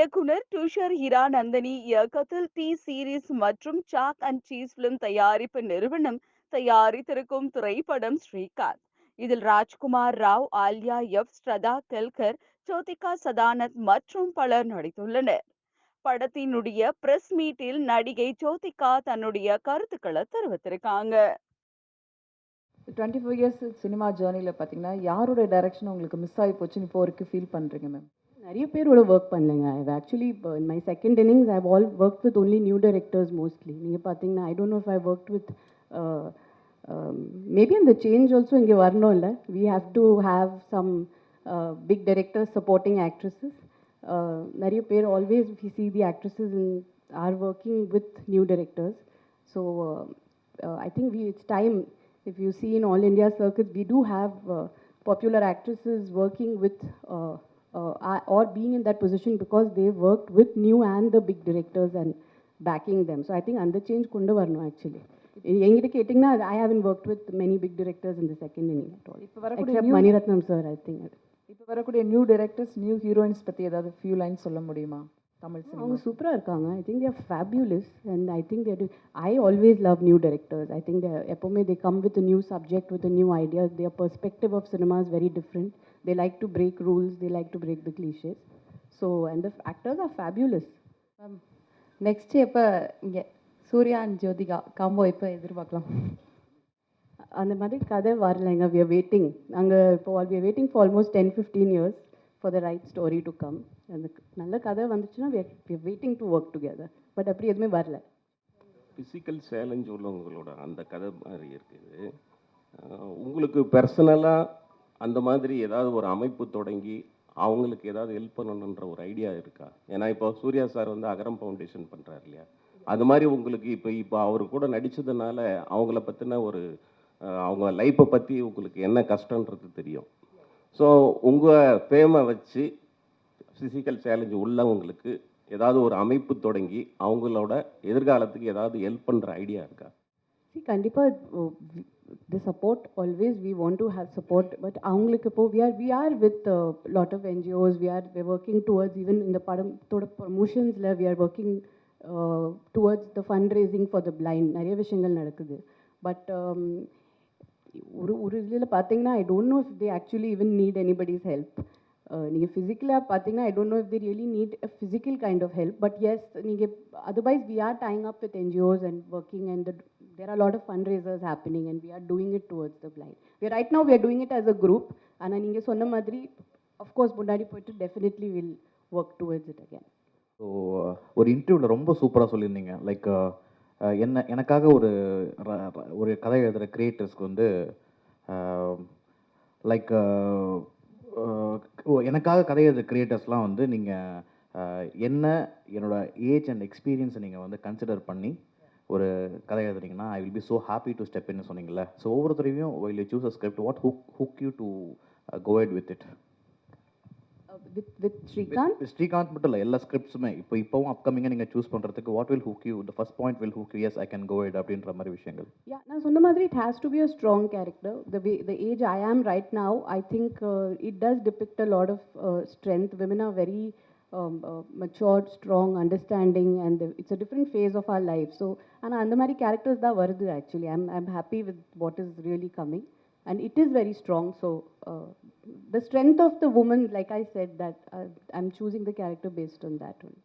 இயக்குனர் துஷர் ஹிராநந்தனி இயக்கத்தில் T Series மற்றும் சாக் அண்ட் சீஸ் பிலிம் தயாரிப்பு நிறுவனம் தயாரித்திருக்கும் திரைப்படம் ஸ்ரீகாந்த். இதில் ராஜ்குமார் ராவ் ஆல்யா எஃப் ஸ்ரதா கெல்கர் ஜோதிகா சதானந்த் மற்றும் பலர் நடித்துள்ளனர். படத்தினுடைய பிரஸ் மீட்டில் நடிகை ஜோதிகா தன்னுடைய கருத்துக்களை தெரிவித்திருக்காங்க. டுவெண்ட்டி ஃபோர் இயர்ஸ் சினிமா ஜேர்னியில் பார்த்தீங்கன்னா யாரோட டைரக்ஷன் உங்களுக்கு மிஸ் ஆகி போச்சுன்னு இப்போ வரைக்கும் ஃபீல் பண்ணுறீங்க மேம் நிறைய பேரோட ஒர்க் பண்ணலைங்க. ஐ ஆக்சுவலி இப்போ in my second innings I all work with only new directors mostly நீங்கள் பார்த்தீங்கன்னா I don't know if I work with maybe அந்த சேஞ்ச் ஆல்சோ இங்கே வரணும் இல்லை we have to have some big directors supporting actresses நிறைய பேர் always we see the actresses in are working with new directors so I think we it's time if you see in all India circuit, we do have uh, popular actresses working uh, uh, or being in that position because they've worked with new and the big directors and backing them. So I think under change kundu varno actually. எங்கிட்ட கேட்டிங்கன்னா I haven't work with many big directors இந்த second inning at all இப்போ வரக்கூடிய Mani Ratnam sir I think இப்போ வரக்கூடிய new directors new heroines பற்றி ஏதாவது few lines சொல்ல முடியுமா தமிழ் அவங்க சினிமா. சூப்பராக இருக்காங்க. I think they're fabulous and I think they're I always love new directors I think எப்போவுமே they come with new subject with new idea their perspective of cinema is very different they like to break rules they like to break the cliches so and the actors are fabulous next எப்போ இங்கே Surya and Jyothika combo எப்போ எதிர்பார்க்கலாம்? அந்த மாதிரி கதை வரலைங்க. We are waiting நாங்கள் இப்போ we are waiting for almost ten fifteen years for the right story to come அந்த நல்ல கதை வந்துச்சுன்னா waiting to work together but அப்படி எதுவுமே வரல. ஃபிசிக்கல் சேலஞ்ச் உள்ளவங்களோட அந்த கதை மாதிரி இருக்குது. உங்களுக்கு பர்சனலாக அந்த மாதிரி ஏதாவது ஒரு அமைப்பு தொடங்கி அவங்களுக்கு ஏதாவது ஹெல்ப் பண்ணணுன்ற ஒரு ஐடியா இருக்கா? ஏன்னா இப்போ சூர்யா சார் வந்து அகரம் ஃபவுண்டேஷன் பண்ணுறாரு இல்லையா? அது மாதிரி உங்களுக்கு இப்போ இப்போ அவர் கூட நடித்ததுனால அவங்கள பற்றின ஒரு அவங்க லைஃப்பை பற்றி உங்களுக்கு என்ன கஷ்டன்றது தெரியும்? ஸோ உங்கள் ஃபேமை வச்சு ஃபிசிக்கல் சேலஞ்சு உள்ளவங்களுக்கு ஏதாவது ஒரு அமைப்பு தொடங்கி அவங்களோட எதிர்காலத்துக்கு ஏதாவது ஹெல்ப் பண்ணுற ஐடியா இருக்கா? See, கண்டிப்பாக the support always we want to have support but அவங்களுக்கு இப்போ we are we are with lot of NGOs we are we working towards even இந்த படத்தோட ப்ரொமோஷன்ஸில் we are working towards the fund raising for the blind நிறைய விஷயங்கள் நடக்குது. But ஒரு ஒரு இதில் பார்த்தீங்கன்னா I don't know if they actually even need anybody's help நீங்கள் ஃபிசிக்கலாக பார்த்தீங்கன்னா I don't know if they really need a physical kind of help but yes நீங்கள் otherwise we are tying up with NGOs and working and there are lot of fund raisers happening and we are doing it towards the blind we right no we are doing it it a group ஆனால் நீங்கள் சொன்ன மாதிரி of course முன்னாடி போயிட்டு definitely will work towards it again so ஒரு இன்டர்வியூவில் ரொம்ப சூப்பராக சொல்லியிருந்தீங்க. லைக் என்ன எனக்காக ஒரு ஒரு கதை எழுதுகிற கிரியேட்டர்ஸ்க்கு வந்து லைக் எனக்காக கதை எழுதுகிற கிரியேட்டர்ஸ்லாம் வந்து நீங்கள் என்ன என்னோட ஏஜ் அண்ட் எக்ஸ்பீரியன்ஸை நீங்கள் வந்து கன்சிடர் பண்ணி ஒரு கதை எழுதுறீங்கன்னா I will be so happy to step இன்னு சொன்னீங்களே ஸோ ஒவ்வொருத்தரையும் will you choose a script hook hook you you to uh, with it with it Uh, with, with Srikanth, With Srikanth மட்டும் இல்லை எல்லா ஸ்கிரிப்ட்ஸுமே இப்போ இப்போவும் அப்கமிங்காக நீங்கள் சூஸ் பண்ணுறதுக்கு what will hook you the first point will hook yes I can go it அப்படின்ற மாதிரி விஷயங்கள் yeah, நான் சொன்ன மாதிரி it has to be a strong character. The way, the age I am right now, I think uh, it does depict a lot of uh, strength. Women are very um, uh, matured, strong, understanding, and the- it's a different phase of our life. So, and அந்த மாதிரி characters தான் வருது actually. I'm, I'm happy with what is really coming. And it is very strong. So, uh, the strength of the woman, like I said, that uh, I'm choosing the character based on that one.